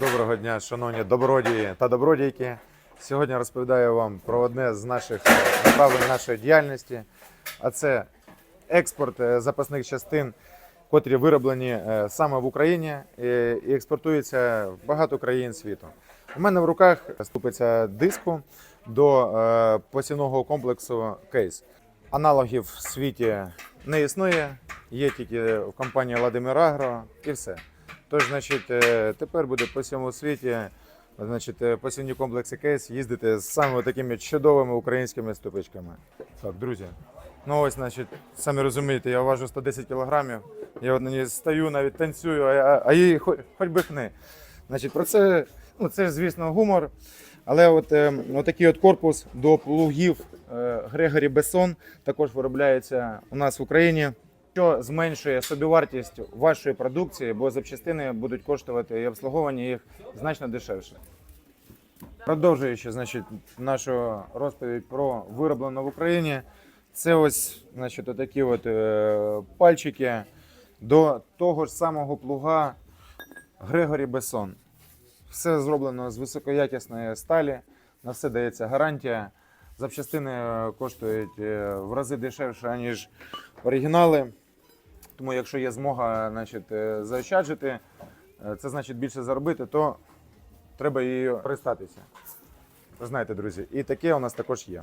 Доброго дня, шановні добродії та добродійки. Сьогодні розповідаю вам про одне з наших е, направлень нашої діяльності, а це експорт е, запасних частин, котрі вироблені е, саме в Україні і експортуються в багато країн світу. У мене в руках ступиця диску до посівного комплексу кейс. Аналогів в світі не існує, є тільки в компанії Владимир Агро і все. Тож, значить, е, тепер буде по всьому світі значить, е, посівні комплекси кейс їздити з саме такими чудовими українськими ступичками. Так, друзі. Ну ось, значить, самі розумієте, я важу 110 кілограмів. Я от на ній стою, навіть танцюю, а, а, їй хоч, хоч би хни. Значить, про це, ну це ж, звісно, гумор. Але от, е, отакий от корпус до плугів е, Грегорі Бессон також виробляється у нас в Україні що зменшує собівартість вашої продукції, бо запчастини будуть коштувати і обслуговування їх значно дешевше. Продовжуючи значить, нашу розповідь про вироблено в Україні, це ось значить, отакі от, е, пальчики до того ж самого плуга Грегорі Бессон. Все зроблено з високоякісної сталі, на все дається гарантія. Запчастини е, коштують е, в рази дешевше, ніж оригінали. Тому, якщо є змога значить, е, заощаджити, е, це значить більше заробити, то треба її пристатися. Ви знаєте, друзі, і таке у нас також є.